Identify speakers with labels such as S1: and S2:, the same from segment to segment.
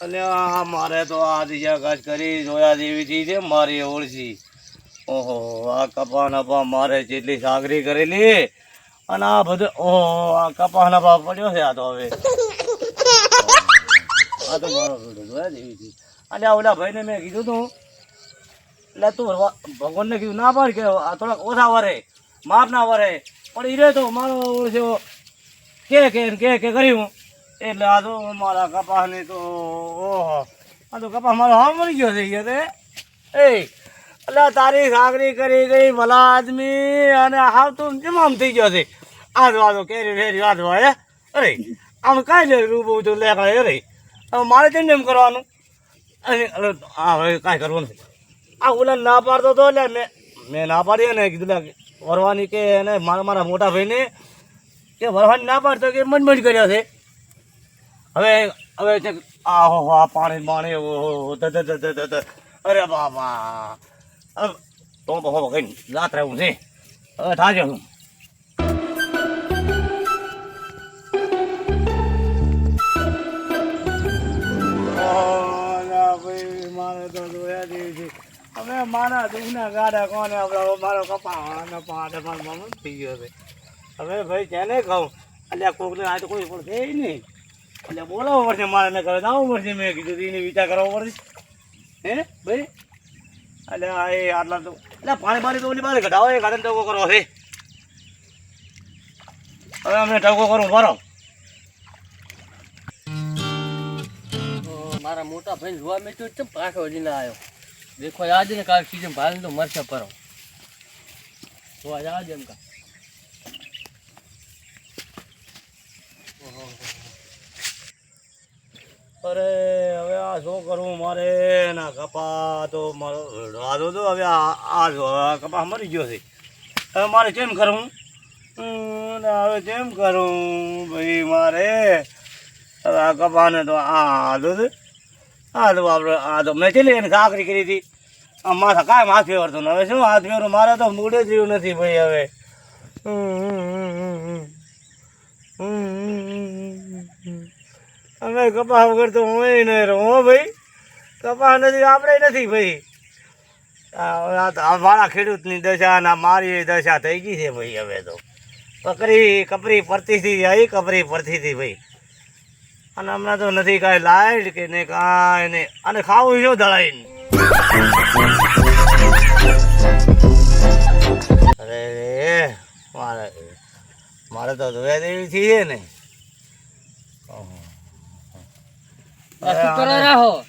S1: અને મારે તો આ દિશા કાચ કરી જોયા જેવી થી છે, મારી ઓળખી ઓહો, આ કપા નફા મારે જેટલી સાગરી કરેલી અને આ બધું, ઓહો, આ કપા નફા પડ્યો છે આ તો હવે. આ તો મારો બેટો જોયા જેવી થી અને આ ઓલા ભાઈને મેં કીધું તું, એટલે તું ભગવા- ભગવાનને કીધું, ના પાડ કે, આ થોડાક ઓછા વરે, માપ ના વરે, પણ એ તો, મારો ઓળખ્યો કે કે કે કર્યું? એટલે આ તો મારા કપાસની તો, ઓહો. આ તો કપાસ મારો હા મરી ગયો છે યાર એ, એટલે તારી સાગરી કરી ગઈ ભલા આદમી અને હાવ તું જમામ થઈ ગયો છે? આ તો તો કેરી ફેરી આ હોય અરે, આમ કાંઈ લે રૂબું તો લે કાંઈ, અરે. મારે તેમ એમ કરવાનું? અને હા હવે કાંઈ કરવું નથી આ ઓલા ના પાડતો તો એટલે મેં મેં ના પાડી ને કીધું લે, વરવાની કે એને મારા મારા મોટા ભાઈને કે વરવાની ના પાડતો કે મનમજ કર્યો છે. હવે હવે છે આ પાણી પાણી ઓહો. અરે બાબા. તો તો હો, કઈ રાત રહેવું છે? હવે થાજે હું. હવે મારા દુઃખના ગાડા કોને આપણે મારો કપાવાનો પાડે પણ થઈ ગયો છે. હવે ભાઈ જેને કહું એટલે કોકને આ તો કોઈ પણ છે નહીં. એટલે બોલાવવું પડશે મારે ને કરે આવવું પડશે મેં કીધું એને વિચાર કરવો પડશે હે, ભાઈ? એટલે આ એ આટલા તો એટલે પાણી પાણી તો ઓલી બારે ઘટાવો એ ઘાટે ટકો કરો, હે. હવે અમે ટકો કરું બરો
S2: મારા મોટા ભાઈ જોવા મેં તો પાછો હજી ના આવ્યો. દેખો આજે ને કાલ સીઝન ભાલ તો મરશે પરો જોવા દે એમ કા
S1: અરે હવે આ શું કરવું મારે ના કપા તો મારો તો હવે આ કપા મરી ગયો છે. હવે મારે કેમ કરવું? હવે કેમ કરું? ભાઈ મારે હવે આ કપાને તો આ આદો છે. આ તો આપણે આ તો મેં ચેલી એને કાકરી કરી હતી. આ માથા કાંઈ હાથ ફેરતો હવે શું હાથ ફેરવું? મારે તો મૂડે જ રહ્યું નથી ભાઈ હવે. હમ, હમ. હમ, હમ, હમ, હમ. અમે કપા વગર તો હું નહીં રહું. ભાઈ કપા નથી, આપણે નથી ભાઈ. આ ખેડૂતની દશા ના મારી દશા થઈ ગઈ છે ભાઈ હવે તો. કકરી કપરી હતી આવી કપરી હતી ભાઈ. અને હમણાં તો નથી કાંઈ લાઈટ કે નહીં કાંઈ નહીં અને ખાવું શું દળાઈને. અરે મારે મારે તો ધોયા દેવી છે ને ઓહો.
S2: આ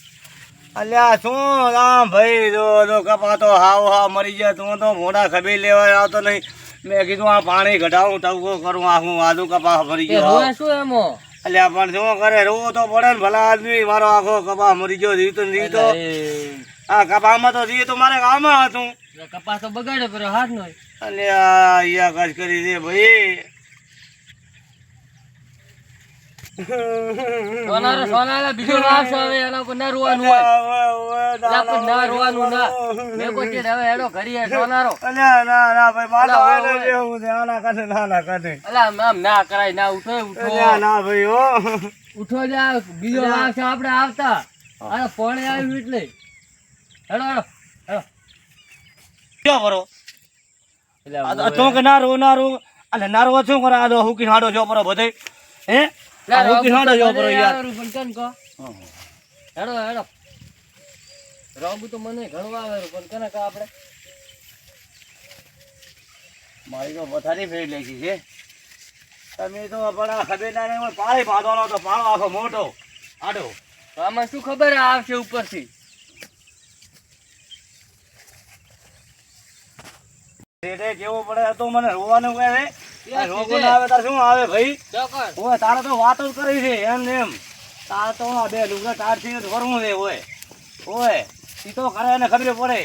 S1: અલ્યા શું? ભાઈ જો જો કપા તો હાવ હાવ મરી જાય તું તો મોઢા ખબી લેવા આવતો નહીં. મેં કીધું આ પાણી ઘટાડું ટવકો કરું આખું આદુ કપા મરી ગયો.
S2: શું એમો?
S1: અલ્યા પણ શું કરે? રોવું તો પડે ને ભલા આદમી. મારો આખો કપા મરી ગયો જીવતો જીવતો. આ કપામાં તો જીવ તો મારે કામમાં હતું.
S2: કપા તો બગાડે pero હાથ નો
S1: અલ્યા અહીંયા કશ કરી દે ભાઈ.
S2: સોનારો સોનાલા બીજો લાવશો હવે એના પર ના રોવાનું હોય. એના પર ના રોવાનું ના. મેં કોઈ હવે એનો ઘરી હે સોનારો.
S1: અલ્યા ના ના ભાઈ મારે હોય
S2: ને.
S1: જેવું છે આના કાઢે ના ના કાઢે
S2: અલા આમ ના કરાય ના ઉઠો ઉઠો.
S1: અલ્યા ના ભાઈ ઓ
S2: ઉઠો જા બીજો લાવશે આપણે આવતા. અરે પોણે આવ્યું એટલે. હેડો હેડો હેડો.
S1: ક્યાં ભરો
S2: એટલે
S1: આ તો કે ના રો ના રો અલે ના રો શું કરે? આ તો હુકી હાડો જો પરો બધે. હે? આ હુકી હાડો જો પરો યાર.
S2: પણ કેમ હેડો હેડો. રોબુ તો મને ઘણું આવે પણ કને કહો આપણે?
S1: મારી તો પથારી ફેરી લેખી છે. તમે તો પણ આ ખબર ના રહે પાણી બાંધવાનો તો પાણો આખો મોટો. આડો
S2: તો આમાં શું ખબર આવશે ઉપરથી?
S1: રેટે કેવો પડે તો મને રોવાનું કહે આવે તાર શું આવે? ભાઈ ઓય તારે તો વાતો જ કરી છે એમ ને એમ. તારે તો આ બે લુગડા તારથી જ વરવું છે ઓય. ઓય ઈ તો કરે એને ખબર પડે.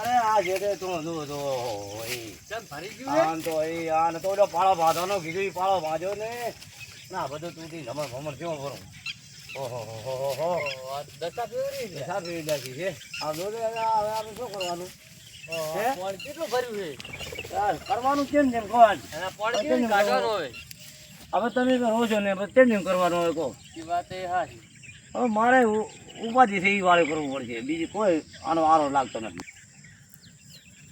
S1: અરે આ જે તે તું જો જો
S2: ભરી ગયું
S1: આમ તો એ આને તો પાળો બાંધવાનો કીધું પાળો બાંધ્યો ને. ના બધું તું ભમર ભમર કેવો કરું ઓહો હો હો
S2: દશા છે.
S1: આ હવે આપણે શું કરવાનું?
S2: પાણી કેટલું ભર્યું છે?
S1: કરવાનું કેમ જેમ કોણ
S2: કાઢવાનું હોય?
S1: હવે તમે તો રહો છો ને કેમ જેમ કરવાનું હોય કહો?
S2: એ વાત એ હારી.
S1: હવે મારે ઉપાધિ છે એ વાળે કરવું પડશે. બીજી કોઈ આનો આરો લાગતો નથી.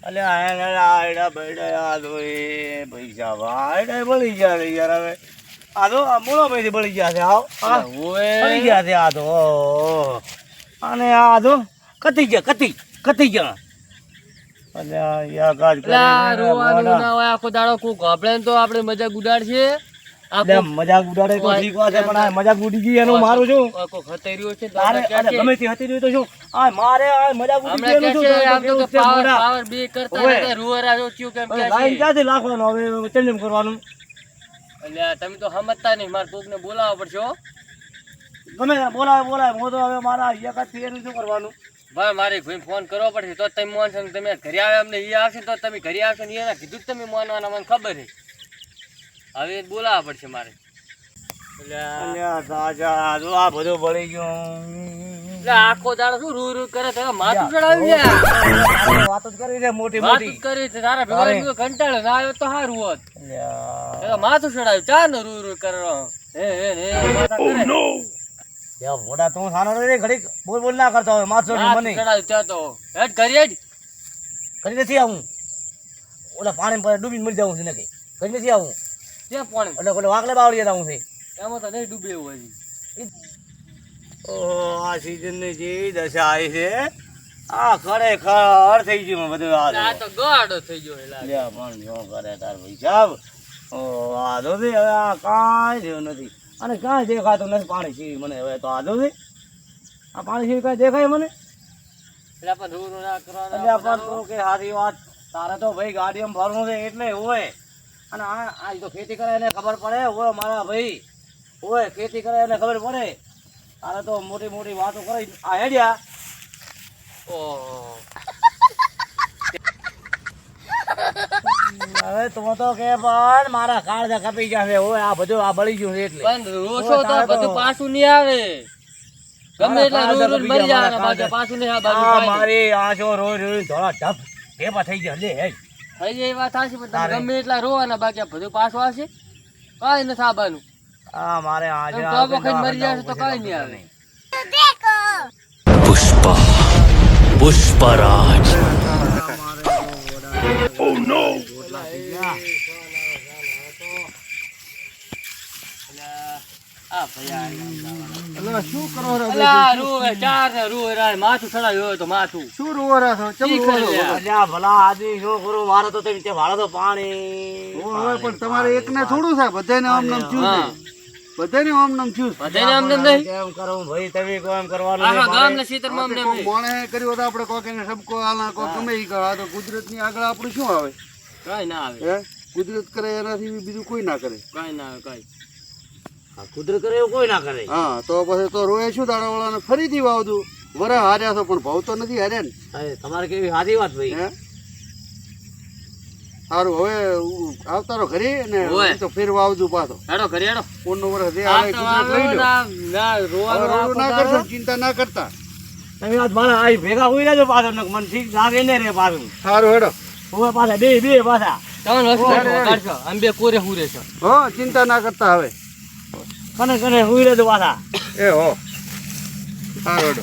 S1: અલે આયડા બૈડા યાદ હોય પૈસા વાયડા બળી ગયા છે યાર હવે. આ તો આ મૂળો બળી ગયા છે આવ બળી ગયા છે આ તો અને આ તો કતી ગયા કતી કતી ગયા. અલે આ યા કરે
S2: રોવાનું ના હોય આખો દાડો કો આપણે તો આપણે મજાક ઉડાડશે
S1: મજાક ઉડાડે તો ઠીક વાત છે પણ આ મજાક ઉડી ગઈ એનો મારું છું
S2: આ કોક છે
S1: તારે
S2: ક્યાં
S1: ગમે તે હતી તો શું? આ મારે આ મજાક ઉડી ગઈ એનું શું?
S2: આમ તો કે પાવર પાવર બે કરતા રૂવરા જો થયું કેમ કે
S1: લાઈન. ક્યાંથી નાખવાનો હવે ચેલેન્જ કરવાનું?
S2: એટલે તમે તો સમજતા નહીં મારે કોકને બોલાવવા પડશે.
S1: ગમે બોલાવે બોલાવે. હું તો હવે મારા એક હાથથી એનું શું કરવાનું.
S2: ભાઈ મારે એક ફોન કરવો પડશે તો તમે માનશો ને તમે ઘરે આવે અમને એ આવશે તો તમે ઘરે આવશો ને એના કીધું તમે માનવાના મને ખબર છે. હવે બોલાવવા પડશે મારે. આ-
S1: અલ્યા સાજા જો આ બધું બળી ગયું.
S2: આખો દાડો શું રૂ રૂ કરે માથું ચડાવી લે
S1: તારે જ કરી છે મોટી મોટી
S2: જ કરી છે તારા
S1: તારે.
S2: ના આવ્યો તો સારું હોત.
S1: અલ્યા.
S2: એ તો માથું ચડાવ્યું. ચા ને રૂ રૂ કરો. હે હે હે.
S1: મોટા તું સાનો રે ઘડીક બોલ બોલ ના કરતો હવે માથો મને.
S2: તો. હેડ કરીએ જ.
S1: કરી નથી આવું. ઓલા પાણી પર ડૂબીને મરી જાઉં છે નક્કી કરી નથી આવું.
S2: જે પાણી?
S1: એટલે ઓલે વાકલે બાવળી હું છે.
S2: એમાં તો નહીં ડૂબે એવું હજી.
S1: ઓહો આ ની જે દશા આવી છે આ ખરેખર થઈ ગયું બધું આ
S2: આ તો ગાડો થઈ ગયો એલા
S1: લે પણ જો કરે તાર ભાઈ સાહેબ ઓ આ દોધી હવે આ કાંઈ જેવું નથી. અને કાંઈ દેખાતું નથી પાણી સિવાય મને હવે તો આ તો છે. આ પાણી સિવાય કાંઈ દેખાય મને?
S2: એટલે પણ રૂ રૂ ના કરવાના
S1: પણ તું કે સારી વાત. તારે તો ભાઈ ગાડીમાં ફરવું છે એટલે હોય. અને આ આ તો ખેતી કરે એને ખબર પડે. હોય મારા ભાઈ. હોય ખેતી કરે એને ખબર પડે. તારે તો મોટી મોટી વાતો કરી આ હેડ્યા.
S2: ઓહો.
S1: હવે તું તો કે પણ મારા કાળજા કપી જશે. છે આ બધું આ બળી ગયું એટલે.
S2: પણ રોશો તો બધું પાછું નહીં આવે. ગમે એટલા રૂ રૂ મરી જાય
S1: બીજા
S2: પાછું નહીં
S1: આ
S2: બાજુ.
S1: મારી આશો રોઈ રોઈ ધોળા ઢપ ભેપા થઈ ગયા લે હેડ
S2: થઈ જાય એ વાત આશે પણ તમે ગમે એટલા રોવાના બાકી આ બધું પાછું આવશે. કાંઈ નથી થાબાનું
S1: આ મારે
S2: આજે તો વખત મરી જશે તો કાંઈ નહીં આવે.
S3: પુષ્પા પુષ્પરાજ.
S2: શું કરો અલા ચાર ને રાય માથું ચડાવ્યું તો માથું.
S4: શું રોવા છો ચમ
S2: શી
S4: રોવો છો?
S2: કરે?
S1: અલ્યા ભલા આદમી શું કરું મારે તો તે તે વાળો તો પાણી
S4: ઓવે, પણ તમારે એકને થોડું છે બધાને આમ નામ થયું બધાને આમ નામ થયું
S2: બધાને આમ તેમ નહીં?
S1: કેમ કરું ભાઈ તમે કહો કરવાનું
S2: આખા
S1: નહીં
S2: ગામ
S1: મારે.
S2: ને સીતરમાં
S4: આ તો
S2: અમને
S4: કોક મોણે કર્યું હોત આપણે કોક સબકો આલા કોક ગમે ઈ કરે. તો કુદરતની આગળ આપણું શું આવે?
S2: કાંઈ ના આવે.
S4: હે? કુદરત કરે એનાથી બીજું કોઈ ના કરે.
S2: કઈ ના આવે કાંઈ.
S1: આ કુદરત કરે એવું કોઈ ના કરે.
S4: હા તો પછી તો રોએ શું દાડાવાળાને ફરીથી વાવતું વરે હાર્યા છો પણ ભાવ તો નથી હાર્યા ને.
S1: અરે, તમારે કેવી સારી વાત ભાઈ
S4: સારું હવે આવતારો ઘરે ને તો ફેર વાવજો પાછો.
S2: હેડો ઘરે હેડો.
S4: વરસ લો
S2: ના ના
S4: હવે
S2: રોવાનું
S4: રોવાનું ના કરશો ચિંતા ના કરતા.
S1: તમે આજ મારા આ ભેગા હોઈ રહેજો પાછો નક મને ઠીક લાગે ને રે પાછું.
S4: સારું હેડો.
S1: હવે પાછા બે બે પાછા.
S2: તમે વસ્તુ
S4: હેડો, હેડો.
S2: કાઢશો. આમ બે કોરે હું રહેશો
S4: હો ચિંતા ના કરતા હવે.
S1: કને હુઈ રે રહેજો પાછા.
S4: એ હો. સારું હેડો